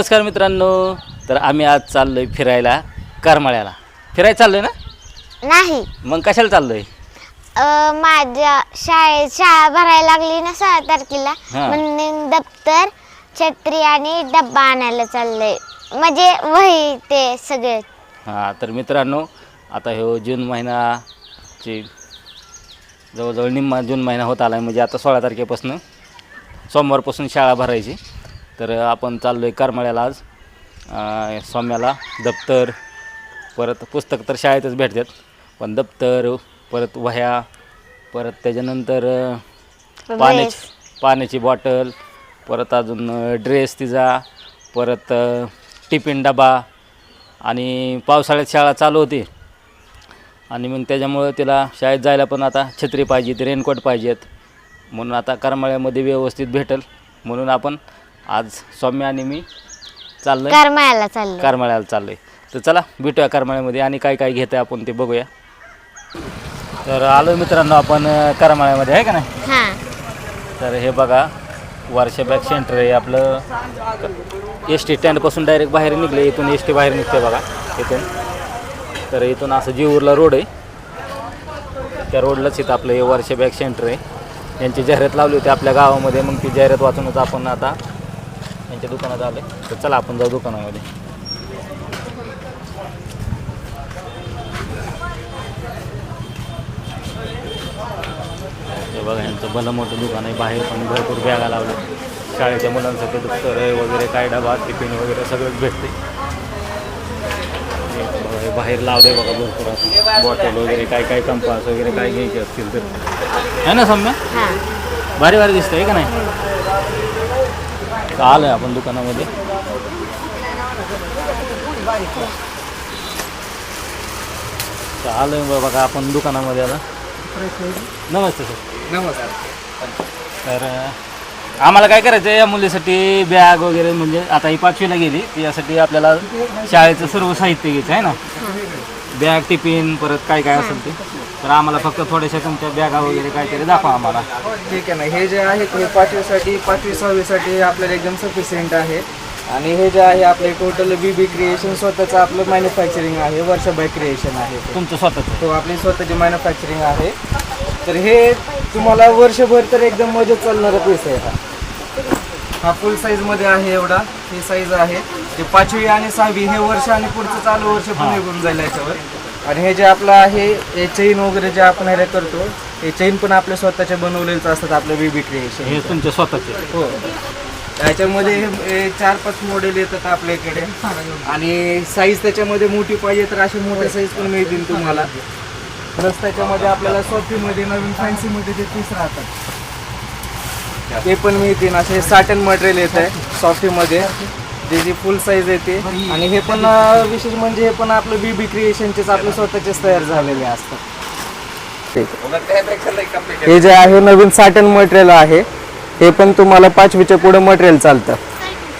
नमस्कार मित्रांनो. तर आम्ही आज चाललोय फिरायला करमाळ्याला. फिरायला चाललोय ना? नाही. मग कशाला चाललोय? अ, माझ्या शाळेत शाळा भरायला लागली ना सहा तारखेला. हा. म्हणून दप्तर छत्री आणि डब्बा आणायला चाललंय. म्हणजे वही ते सगळे. हां तर मित्रांनो आता हो जून महिनाची जवळजवळ निम्मा जून महिना होत आला म्हणजे आता सोळा तारखेपासून सोमवारपासून शाळा भरायची. तर आपण चाललो आहे करमाळ्याला आज. अं, सौम्याला दप्तर परत पुस्तक तर शाळेतच भेटतात पण दप्तर परत वह्या परत त्याच्यानंतर अं, पाण्याची पाण्याची बॉटल परत अजून ड्रेस तिचा परत अं, टिफिन डबा आणि पावसाळ्यात शाळा चालू होती. आणि मग त्याच्यामुळं तिला शाळेत जायला पण आता छत्री पाहिजे रेनकोट पाहिजेत. म्हणून आता करमाळ्यामध्ये व्यवस्थित भेटेल. म्हणून आपण आज सौम्य आणि मी करमाळ्याला चाललंय. करमाळ्याला चाललो आहे तर चला भेटूया करमाळ्यामध्ये आणि काय काय घेतं आपण ते बघूया. तर आलो मित्रांनो आपण करमाळ्यामध्ये आहे का नाही? हा. तर हे बघा वर्षा बॅग सेंटर आहे आपलं. एस टी स्टँडपासून डायरेक्ट बाहेर निघले इथून एस टी बाहेर निघते बघा इथून. तर इथून असं जीवूरला रोड आहे. त्या रोडलाच इथं आपलं हे वर्षा बॅग सेंटर आहे. यांची जाहिरात लावली होती आपल्या गावामध्ये मग ती जाहिरात वाचूनच आपण आता यांच्या दुकानात आलो तर चला आपण जाऊ दुकानामध्ये. हे बघा यांचं भलं मोठं दुकान आहे. बाहेर पण भरपूर बॅगा लावल्या. शाळेच्या मुलांसाठी दप्तर वगैरे काय डबा टिफिन वगैरे सगळंच भेटते. हे हे बाहेर लावले बघा भरपूर. असं बॉटल वगैरे काय काय कंपास वगैरे काय घ्यायचे असतील तर. आहे ना सम्या? हा. भारी भारी दिसतंय का नाही? तर आहे आपण दुकानामध्ये. तर आहे बघा बघा आपण दुकानामध्ये आता. नमस्ते सर. नमस्कार तर आम्हाला काय करायचं आहे या मुलीसाठी बॅग वगैरे म्हणजे आता ही पाचवीला गेली यासाठी आपल्याला शाळेचं सर्व साहित्य घ्यायचं आहे ना? बॅग टिफिन परत काय काय असेल ते. तर आम्हाला फक्त थोड्याशा तुमच्या बॅगा वगैरे काहीतरी दाखवा आम्हाला. ठीक आहे ना. हे जे आहे ते पाचवीसाठी पाचवी सहावीसाठी आपल्याला एकदम सफिशियंट आहे. आणि हे जे आहे आपले टोटल बी बी क्रिएशन स्वतःचं आपलं मॅन्युफॅक्चरिंग आहे. वर्षाबाई क्रिएशन आहे. तुमचं स्वतःचं. तो आपली स्वतःची मॅन्युफॅक्चरिंग आहे. तर हे तुम्हाला वर्षभर तर एकदम मजेत चालणारा पीस आहे हा. हा फुल साईजमध्ये आहे एवढा. ही साईज आहे. ते पाचवी आणि सहावी हे वर्ष आणि पुढचं चालू वर्ष पण निघून जाईल याच्यावर. आणि हे जे आपलं आहे हे चेन वगैरे जे आपण ह्याला करतो हे चेन पण आपल्या स्वतःचे बनवलेलेच असतात आपलं बीबी क्रिएशन हे तुमचे स्वतःचे. हो. त्याच्यामध्ये हे- हे चार पाच मॉडेल येतात आपल्याकडे आणि साईज त्याच्यामध्ये मोठी पाहिजे तर अशी मोठे साईज पण मिळतील तुम्हाला. प्लस त्याच्यामध्ये आपल्याला सॉफीमध्ये नवीन फॅन्सीमध्ये जे पीस राहतात ते पण मिळतील. असे साटन मटेरियल येत आहे सॉफ्टीमध्ये जे जी फुल साईज येते आणि हे पण विशेष म्हणजे हे पण आपलं बीबी क्रिएशनचेच आपले स्वतःचेच तयार झालेले असतात. हे जे आहे नवीन साटन मटेरियल आहे हे पण तुम्हाला पाचवीच्या पुढे मटेरियल चालतं.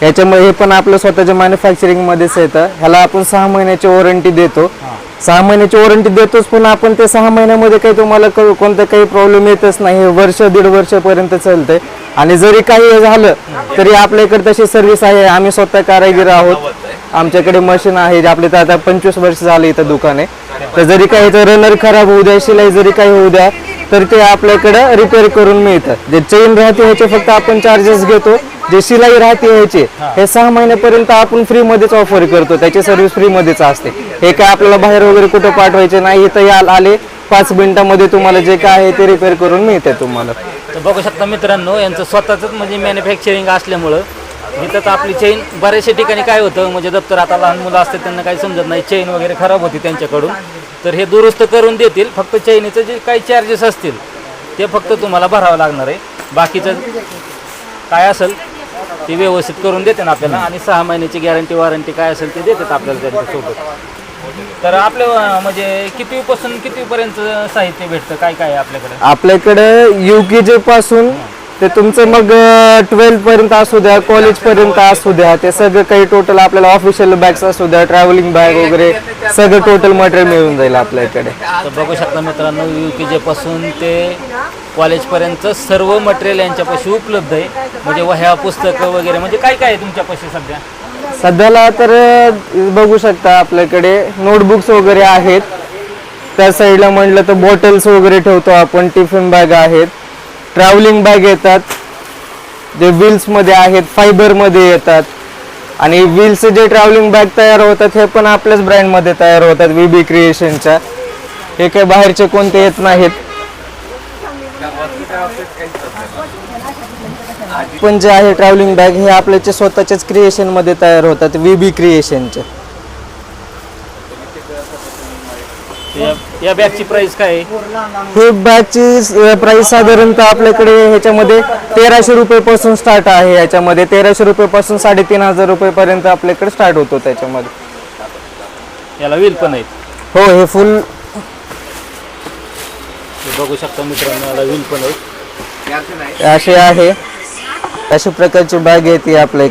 ह्याच्यामुळे हे पण आपलं स्वतःच्या मॅन्युफॅक्चरिंग मध्येच येतं. ह्याला आपण सहा महिन्याची वॉरंटी देतो. सहा महिन्याची वॉरंटी देतोच पण आपण ते सहा महिन्यामध्ये काही तुम्हाला कोणता कोणतं काही प्रॉब्लेम येतच नाही. वर्ष दीड वर्षपर्यंत चालतंय. आणि जरी काही झालं तरी आपल्याकडे तशी सर्व्हिस आहे. आम्ही स्वतः कारागीर आहोत. आमच्याकडे मशीन आहे. जे आपले तर आता पंचवीस वर्ष झाले इथं दुकान. आहे तर जरी काही रनर खराब होऊ द्या शिलाई जरी काही होऊ द्या तर ते आपल्याकडं रिपेअर करून मिळतं. जे चेन राहते ह्याचे फक्त आपण चार्जेस घेतो. जे शिलाई राहते ह्याची हे. सहा महिन्यापर्यंत आपण फ्रीमध्येच ऑफर करतो. त्याची सर्व्हिस फ्रीमध्येच असते. हे काय आपल्याला बाहेर वगैरे कुठं पाठवायचे नाही इथं याल आले पाच मिनिटामध्ये तुम्हाला जे काय आहे ते रिपेअर करून मिळते तुम्हाला. तर बघू शकता मित्रांनो यांचं स्वतःचंच म्हणजे मॅन्युफॅक्चरिंग असल्यामुळं इथंच आपली चेन बऱ्याचशा ठिकाणी काय होतं म्हणजे दप्तर आता लहान मुलं असतात त्यांना काही समजत नाही. चेन वगैरे खराब होती त्यांच्याकडून. तर हे दुरुस्त करून देतील. फक्त चेनीचं जे काही चार्जेस असतील ते फक्त तुम्हाला भरावं लागणार आहे. बाकीचं काय असेल ते व्यवस्थित करून देते ना आपल्याला. आणि सहा महिन्याची गॅरंटी वॉरंटी काय असेल ते देतात आपल्याला त्यांच्यासोबत तर आपल्या अं, म्हणजे कितवीपासून कितवीपर्यंत साहित्य भेटतं? काय काय आहे आपल्याकडे? आपल्याकडे यू के जे पासून ते तुमचं मग ट्वेल्थ पर्यंत असू द्या कॉलेज पर्यंत असू द्या ते सगळं काही टोटल आपल्याला ऑफिशियल बॅग्स असू द्या ट्रॅव्हलिंग बॅग वगैरे सगळं टोटल मटेरियल मिळून जाईल आपल्याकडे तर बघू शकता मित्रांनो यू के जेपासून ते कॉलेजपर्यंत सर्व मटेरियल यांच्यापाशी उपलब्ध आहे. म्हणजे वह्या पुस्तकं वगैरे म्हणजे काय काय आहे तुमच्यापाशी सध्या? सध्याला तर बघू शकता आपल्याकडे नोटबुक्स वगैरे आहेत. त्या साईडला म्हटलं तर बॉटल्स वगैरे ठेवतो आपण टिफिन बॅग आहेत. ट्रॅव्हलिंग बॅग येतात. जे व्हील्समध्ये आहेत फायबरमध्ये येतात. आणि व्हील्स जे ट्रॅव्हलिंग बॅग तयार होतात हे पण आपल्याच ब्रँडमध्ये तयार होतात वी बी क्रिएशनच्या हे काही बाहेरचे कोणते येत नाहीत. पण जे आहे ट्रॅव्हलिंग बॅग हे आपल्याचे स्वतःच्याच क्रिएशनमध्ये तयार होतात वी बी क्रिएशनचे या- बॅगची प्राइस काय आहे? हे बॅगची प्राइस साधारणतः आपल्याकडे ह्याच्यामध्ये तेराशे रुपयेपासून स्टार्ट आहे याच्यामध्ये. तेराशे रुपयेपासून साडेतीन हजार रुपयेपर्यंत आपल्याकडे स्टार्ट होतो त्याच्यामध्ये. याला व्हील पण आहेत. हो हे फुल बघू शकता मित्रांनो याला पण असे आहे. अशा प्रकारची बॅग येते आपल्या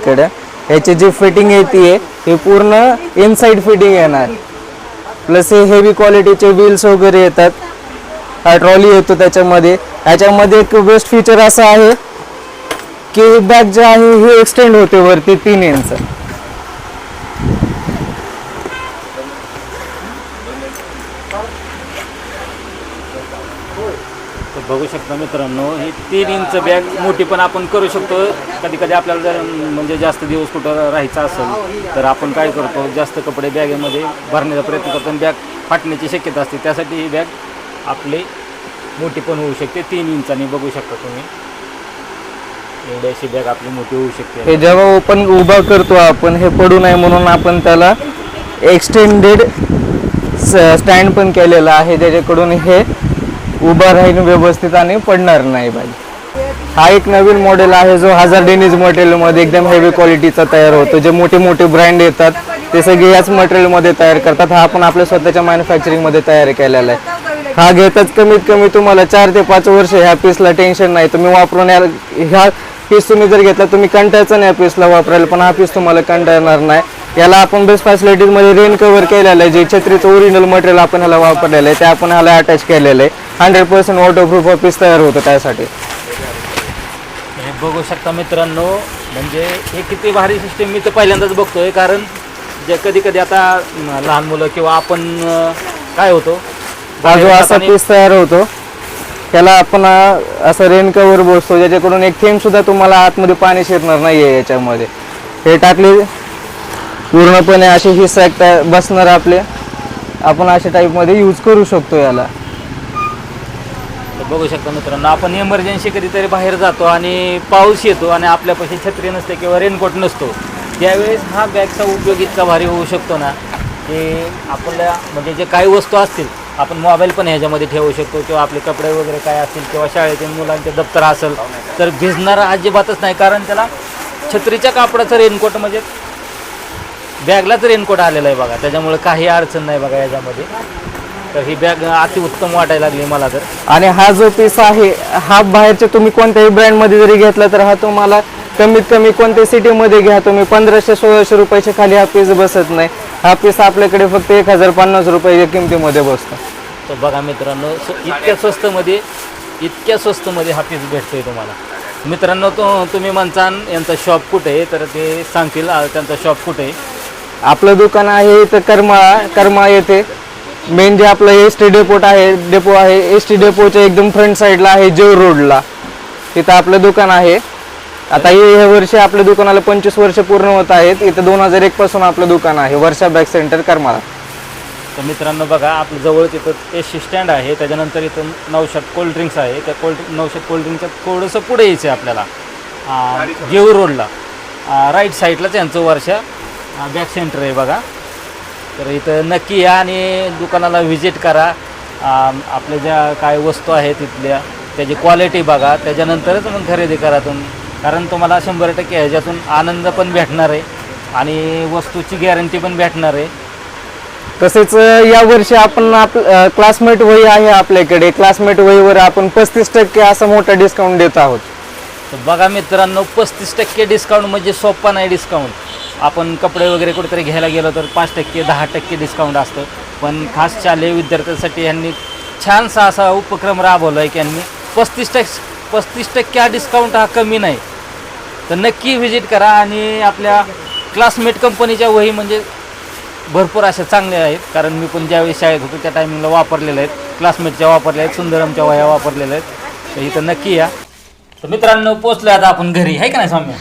ह्याची जी फिटिंग येते हे पूर्ण इनसाइड फिटिंग येणार. प्लस हे हेवी क्वालिटीचे व्हील्स वगैरे येतात. हा ट्रॉली येतो त्याच्यामध्ये. ह्याच्यामध्ये एक बेस्ट फीचर असं आहे की ही बॅग जे आहे हे एक्सटेंड होते वरती तीन इंच बघू शकता मित्रांनो ही तीन इंच बॅग मोठी पण आपण करू शकतो. कधी कधी आपल्याला जर म्हणजे जास्त दिवस कुठं राहायचं असेल तर आपण काय करतो जास्त कपडे बॅगेमध्ये भरण्याचा प्रयत्न करतो. आणि बॅग फाटण्याची शक्यता असते. त्यासाठी ही बॅग आपली मोठी पण होऊ शकते तीन इंचाने बघू शकता तुम्ही. एवढी अशी बॅग आपली मोठी होऊ शकते. हे जेव्हा ओपन उभा करतो आपण हे पडू नये म्हणून आपण त्याला एक्सटेंडेड स्टँड पण केलेला आहे. ज्याच्याकडून हे उभा राहीन व्यवस्थित आणि पडणार नाही बाई हा एक नवीन मॉडेल आहे जो हजार डेनिज मटेरियलमध्ये एकदम हेवी क्वालिटीचा तयार होतो. जे मोठे मोठे ब्रँड येतात ते सगळे याच मटेरियलमध्ये तयार करतात. हा आपण आपल्या स्वतःच्या मॅन्युफॅक्चरिंगमध्ये तयार केलेला आहे. हा घेताच कमीत कमी तुम्हाला चार ते पाच वर्ष ह्या पीसला टेन्शन नाही. तुम्ही वापरून या- ह्या पीस तुम्ही जर घेतला तुम्ही कंटाळचं नाही पीसला वापरायला पण हा पीस तुम्हाला कंटाळणार नाही. याला आपण बेस्ट फॅसिलिटीजमध्ये रेन कव्हर केलेलं आहे जे छत्रीचं ओरिजिनल मटेरियल आपण ह्याला वापरलेलं आहे ते आपण ह्याला अटॅच केलेलं आहे. हंड्रेड पर्सेंट वॉटरप्रूफ पीस तयार होतं त्यासाठी. हे बघू शकता मित्रांनो म्हणजे हे किती भारी सिस्टीम मी तर पहिल्यांदाच बघतोय कारण जे कधी कधी आता लहान मुलं किंवा आपण अं, काय होतो? हा जो बाहेर असा पीस तयार होतो. त्याला आपण अं, असं रेन कव्हर बसतो ज्याच्याकडून एक थेंब सुद्धा तुम्हाला आतमध्ये पाणी शिरणार नाहीये याच्यामध्ये. हे टाकले पूर्णपणे अशी ही सॅक बसणार आपले. आपण अशा टाईपमध्ये यूज करू शकतो याला. बघू शकता मित्रांनो आपण इमर्जन्सी कधीतरी बाहेर जातो आणि पाऊस येतो आणि आपल्यापाशी छत्री नसते किंवा रेनकोट नसतो. त्यावेळेस हा बॅगचा उपयोग इतका भारी होऊ शकतो ना की आपल्या म्हणजे जे काही वस्तू असतील आपण मोबाईल पण ह्याच्यामध्ये ठेवू शकतो किंवा आपले कपडे वगैरे काय असतील किंवा शाळेतील मुलांचे दप्तर असेल तर भिजणारा अजिबातच नाही. कारण त्याला छत्रीच्या कापडाचं रेनकोट म्हणजे बॅगलाच रेनकोट आलेला आहे बघा. त्याच्यामुळे काही अडचण नाही बघा याच्यामध्ये. तर ही बॅग अतिउत्तम वाटायला लागली मला तर. आणि हा जो पीस आहे हा बाहेरच्या तुम्ही कोणत्याही ब्रँडमध्ये जरी घेतला तर हा तुम्हाला कमीत कमी कोणत्या सिटीमध्ये घ्या. तुम्ही पंधराशे सोळाशे रुपयाच्या खाली हा पीस बसत नाही. हा पीस आपल्याकडे फक्त एक हजार पन्नास रुपयाच्या किमतीमध्ये बसतो. तर बघा मित्रांनो स्व- इतक्या स्वस्तमध्ये इतक्या स्वस्तमध्ये हा पीस भेटतोय तुम्हाला. मित्रांनो तो तुम्ही म्हणसान यांचा शॉप कुठे आहे? तर ते सांगतील आ, त्यांचा शॉप कुठे आहे? आपलं दुकान आहे इथं करमाळा करमाळा येथे. मेन जे आपलं एस टी डेपोट आहे डेपो आहे एस टी डेपोच्या एकदम फ्रंट साईडला आहे जेव रोडला तिथं आपलं दुकान आहे. आता हे हे वर्षी आपल्या दुकानाला पंचवीस वर्ष पूर्ण होत आहेत. इथं दोन हजार एक पासून आपलं दुकान आहे वर्षा बॅग सेंटर करमाळा. तर मित्रांनो बघा आपलं जवळच इथं एस स्टँड आहे. त्याच्यानंतर इथं नौशात कोल्ड ड्रिंक्स आहे. त्या कोल्ड नौशात कोल्ड ड्रिंकच्या थोडंसं पुढे यायचं आहे आपल्याला. आ, जेऊर रोडला राईट साईडलाच यांचं वर्षा बॅक सेंटर आहे बघा. तर इथं नक्की या आणि दुकानाला व्हिजिट करा. आपल्या ज्या काय वस्तू आहेत तिथल्या त्याची क्वालिटी बघा. त्याच्यानंतरच मग खरेदी करा तुम्ही. कारण तुम्हाला शंभर टक्के ह्याच्यातून आनंद पण भेटणार आहे आणि वस्तूची गॅरंटी पण भेटणार आहे. तसेच अं, या वर्षी आपण आप क्लासमेट वही आहे आपल्याकडे. क्लासमेट वहीवर आपण पस्तीस टक्के असा मोठा डिस्काउंट देत आहोत. तर बघा मित्रांनो पस्तीस टक्के डिस्काउंट म्हणजे सोप्पा नाही डिस्काउंट आपण कपडे वगैरे कुठेतरी घ्यायला गेलो तर पाच टक्के दहा टक्के डिस्काउंट असतं. पण खास शालेय विद्यार्थ्यांसाठी यांनी छानसा असा उपक्रम राबवला आहे की यांनी पस्तीस टक् पस्तीस टक्के हा डिस्काउंट हा कमी नाही. तर नक्की व्हिजिट करा आणि आपल्या क्लासमेट कंपनीच्या वही म्हणजे भरपूर अशा चांगल्या आहेत. कारण मी पण ज्यावेळी शाळेत होतो त्या टायमिंगला वापरलेल्या आहेत. क्लासमेटच्या वापरल्या आहेत सुंदरमच्या वह्या वापरलेल्या आहेत. तर इथं नक्की या. तर मित्रांनो पोचलं आता आपण घरी. आहे का नाही स्वामी?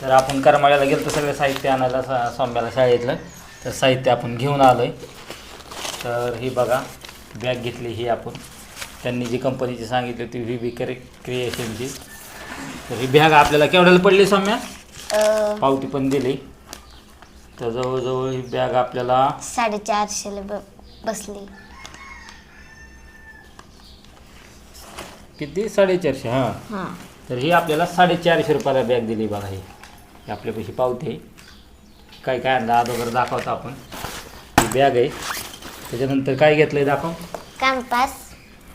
तर आपण करमाळ्याला गेलो तर सगळं साहित्य आणायला सा सौम्याला शाळेतलं. तर साहित्य आपण घेऊन आलो आहे तर ही बघा बॅग घेतली ही आपण. त्यांनी जी कंपनीची सांगितली होती व्ही बी क्रि क्रिएशनची तर ही बॅग आपल्याला केवढ्याला पडली सौम्या? पावती पण दिली. तर जवळजवळ ही बॅग आपल्याला साडेचारशेला ब- बसली. किती? साडेचारशे हां. तर ही आपल्याला साडेचारशे रुपयाला बॅग दिली बघा ही. ही आपल्यापाशी पावती. काय काय आणलं अगोदर दाखवतो आपण. ही बॅग आहे. त्याच्यानंतर काय घेतलं आहे दाखव. कंपास.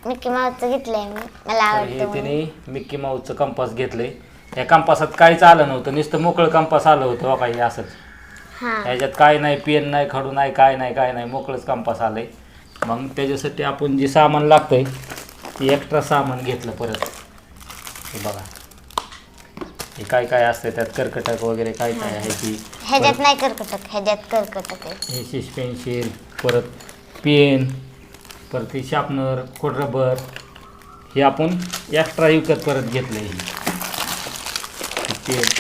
मिकी माऊचं घेतलंय मी. मला तर आवडतं हे म्हणून. तिने मिक्की माऊसचं कंपास घेतलंय. या कंपासात काहीच आलं नव्हतं. नुसतं मोकळं कंपास आलं होतं हो काही असंच. हां. ह्याच्यात काय नाही पेन नाही खडू नाही काय नाही काय नाही. मोकळंच कंपास आलंय. मग त्याच्यासाठी आपण जे सामान लागतंय ते एक्स्ट्रा सामान घेतलं परत. हे बघा. हे काय काय असतं त्यात कर्कटक वगैरे काय काय आहे ती? ह्याच्यात नाही करकटक ह्याच्यात करकटक आहे. हे शिश पेन्सिल परत पेन परत हे शार्पनर खोड रबर हे आपण एक्स्ट्रा विकत परत घेतलं हे.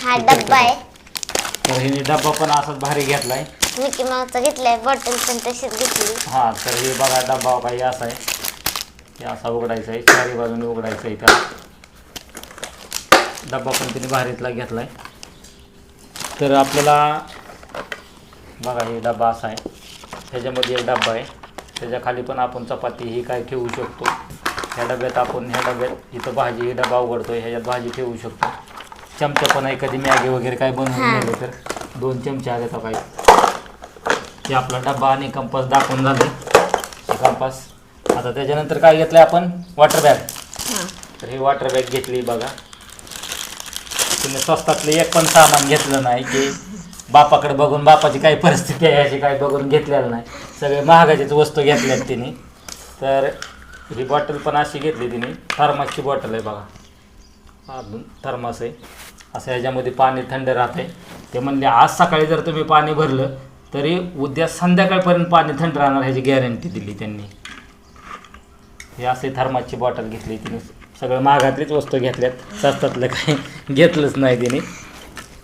हा डब्बा आहे. तर हिने डब्बा पण असाच भारी घेतलाय. मिकी माऊचं घेतलंय बॉटल पण तशीच घेतली. हां तर हे बघा डब्बा काही असा आहे. हे असा उघडायचा आहे चारी बाजूने उघडायचा आहे त्याला डब्बा पण तिने भारीतला घेतला आहे तर आपल्याला बघा हे डब्बा असा आहे. ह्याच्यामध्ये एक डब्बा आहे. त्याच्याखाली पण आपण चपाती ही काय ठेवू शकतो. ह्या डब्यात आपण ह्या डब्यात इथं भाजी ही डबा उघडतो ह्याच्यात भाजी ठेवू शकतो. चमचा पण आहे कधी मॅगी वगैरे काय बनवून. नेलं तर. दोन चमचे आले तर काही. हे आपला डब्बा आणि कंपास दाखवून झाले हे कंपास. आता त्याच्यानंतर काय घेतलं आपण? वॉटर बॅग हां. तर ही वॉटर बॅग घेतली बघा. तिने स्वस्तातलं एक पण सामान घेतलं नाही की बापाकडे बघून बापाची काही परिस्थिती आहे याची काही बघून घेतलेलं नाही. सगळे महागाचीच वस्तू घेतल्यात तिने. तर ही बॉटल पण अशी घेतली तिने. थर्मासची बॉटल आहे बघा. अजून थर्मास आहे. असं ह्याच्यामध्ये पाणी थंड राहते ते म्हणले आज सकाळी जर तुम्ही पाणी भरलं तरी उद्या संध्याकाळपर्यंत पाणी थंड राहणार ह्याची गॅरंटी दिली त्यांनी. हे असे थर्मासची बॉटल घेतली तिने. सगळं महागातलीच वस्तू घेतल्यात. स्वस्तातलं काही घेतलंच नाही तिने.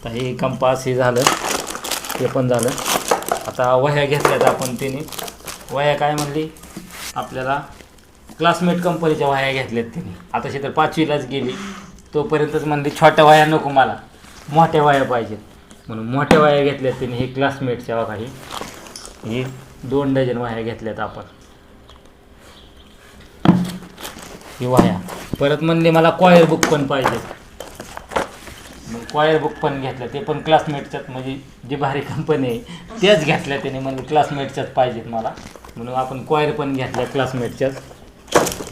तर हे कंपास हे झालं. ते पण झालं. आता वह्या घेतल्यात आपण तिने. वह्या काय म्हणली? आपल्याला क्लासमेट कंपनीच्या वह्या घेतल्यात तिने. आताशी तर पाचवीलाच गेली. तोपर्यंतच म्हणली छोट्या वह्या नको मला. मोठ्या वह्या पाहिजेत. म्हणून मोठ्या वह्या घेतल्यात तिने. ही क्लासमेटच्या काही ही दोन डझन वह्या घेतल्यात आपण. ही वह्या. परत म्हणले मला कॉयर बुक पण पाहिजे. मग कॉयर बुक पण घेतल्या ते पण क्लासमेटच्यात म्हणजे जी भारी कंपनी आहे त्याच घेतल्या त्याने. म्हणजे क्लासमेटच्याच पाहिजेत मला. म्हणून आपण कॉयर पण घेतल्या क्लासमेटच्याच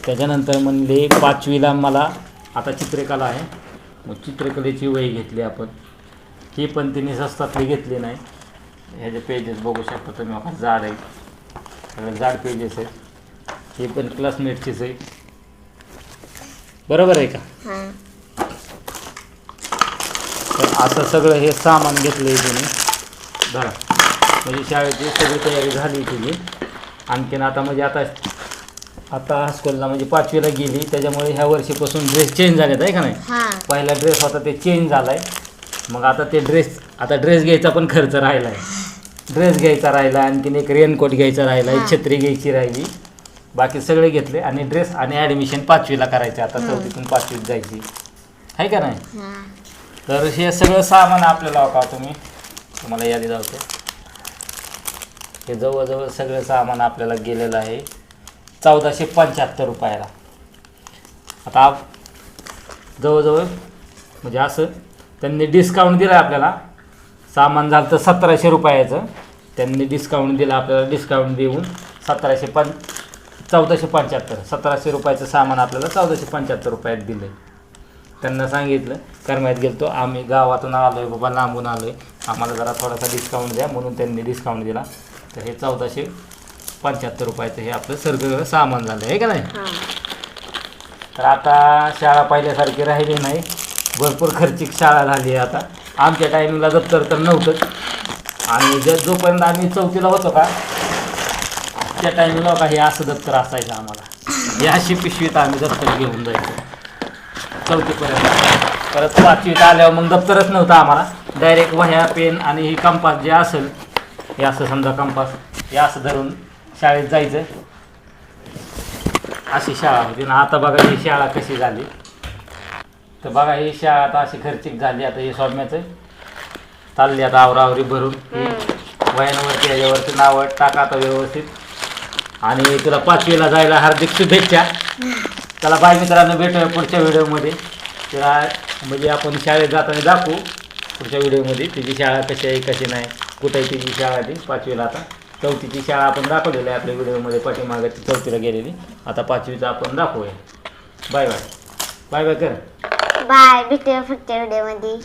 त्याच्यानंतर म्हणले पाचवीला मला आता चित्रकला आहे. मग चित्रकलेची वही घेतली आपण. ही पण तिने स्वस्तातली घेतली नाही. ह्याचे पेजेस बघू शकता तुम्ही. जाड आहे सगळं जाड पेजेस आहेत. हे पण क्लासमेटचीच आहे. बरोबर आहे का? हां. तर असं सगळं हे सामान घेतलं आहे तिने. धरा. म्हणजे शाळेची सगळी तयारी झाली तिची. आणखीन आता म्हणजे आता आता हायस्कूलला म्हणजे पाचवीला गेली. त्याच्यामुळे ह्या वर्षीपासून ड्रेस चेंज झालेत आहे का नाही? हां. पहिला ड्रेस होता ते चेंज झाला आहे मग आता ते ड्रेस आता ड्रेस घ्यायचा पण खर्च राहिला आहे ड्रेस घ्यायचा राहिला आणखीन एक रेनकोट घ्यायचा राहिला हां. एक छत्री घ्यायची राहिली. बाकी सगळे घेतले आणि ड्रेस आणि ॲडमिशन पाचवीला करायचे. आता चौथीतून पाचवीत जायची. आहे का नाही? हां. तर हे सगळं सामान आपल्याला का तुम्ही? तुम्हाला यादी जावते हे जवळजवळ सगळं सामान आपल्याला गेलेलं आहे. चौदाशे पंच्याहत्तर रुपयाला. आता आप- जवळजवळ म्हणजे असं त्यांनी डिस्काउंट दिलं आपल्याला. सामान झालं तर सतराशे रुपयाचं. त्यांनी डिस्काउंट दिलं आपल्याला डिस्काउंट देऊन सतराशे पं चौदाशे पंच्याहत्तर सतराशे रुपयाचं सामान आपल्याला चौदाशे पंच्याहत्तर रुपयात दिलं त्यांना सांगितलं करम्यात गेलतो आम्ही गावातून आलो आहे बाबा लांबून आलो आहे आम्हाला जरा थोडासा डिस्काउंट द्या म्हणून त्यांनी डिस्काउंट दिला. तर हे चौदाशे पंच्याहत्तर रुपयाचं हे आपलं सगळं सामान झालं आहे का नाही? हां. तर आता शाळा पहिल्यासारखी राहिली नाही. भरपूर खर्चिक शाळा झाली आहे आता. आमच्या टायमिंगला दप्तर तर नव्हतंच. आणि जर जोपर्यंत आम्ही चौथीला होतो का त्या टायमिंगला का हे असं दप्तर असायचं आम्हाला. हे अशी पिशवीत आम्ही दप्तर घेऊन जायचो. चौथीपर्यंत परत पाचवीत आल्यावर मग दप्तरच नव्हतं आम्हाला. डायरेक्ट वह्या पेन आणि ही कंपास जे असेल हे असं समजा कंपास हे असं धरून शाळेत जायचं. अशी शाळा होती. ना आता बघा ही शाळा कशी झाली. तर बघा ही शाळा आता अशी खर्चिक झाली. आता हे सौम्याचं चालली आता आवरावरी भरून. वयावरती याच्यावरती नावं टाका आता व्यवस्थित. आणि तुला पाचवीला जायला हार्दिक शुभेच्छा. त्याला बाय मित्रांनो भेटूया पुढच्या व्हिडिओमध्ये. तिला म्हणजे आपण शाळेत जाताना दाखवू पुढच्या व्हिडिओमध्ये. तिची शाळा कशी आहे कशी नाही कुठे आहे तिची शाळा ती पाचवीला आता. चौथीची शाळा आपण दाखवलेली आहे आपल्या व्हिडिओमध्ये पाठीमागे ती चौथीला गेलेली. आता पाचवीचा आपण दाखवूया. Bye bye. बाय बाय कर. बाय भेटूया पुढच्या व्हिडिओमध्ये.